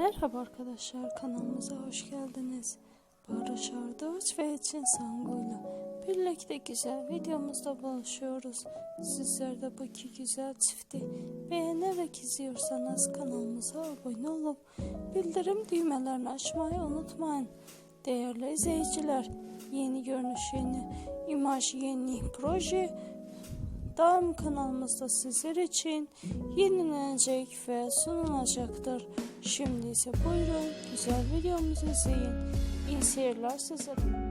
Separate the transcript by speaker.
Speaker 1: Merhaba arkadaşlar kanalımıza hoş geldiniz. Barış Arduç ve Eçin Sangu'yla birlikte güzel videomuzda buluşuyoruz. Sizler de bu iki güzel çifti beğenerek izliyorsanız kanalımıza abone olup bildirim düğmelerini açmayı unutmayın. Değerli izleyiciler yeni görünüş yeni imaj yeni proje Daim kanalımızda sizler için yenilenecek ve sunulacaktır. Şimdi ise buyurun güzel videomuzu izleyin. İyi seyirler sizlere.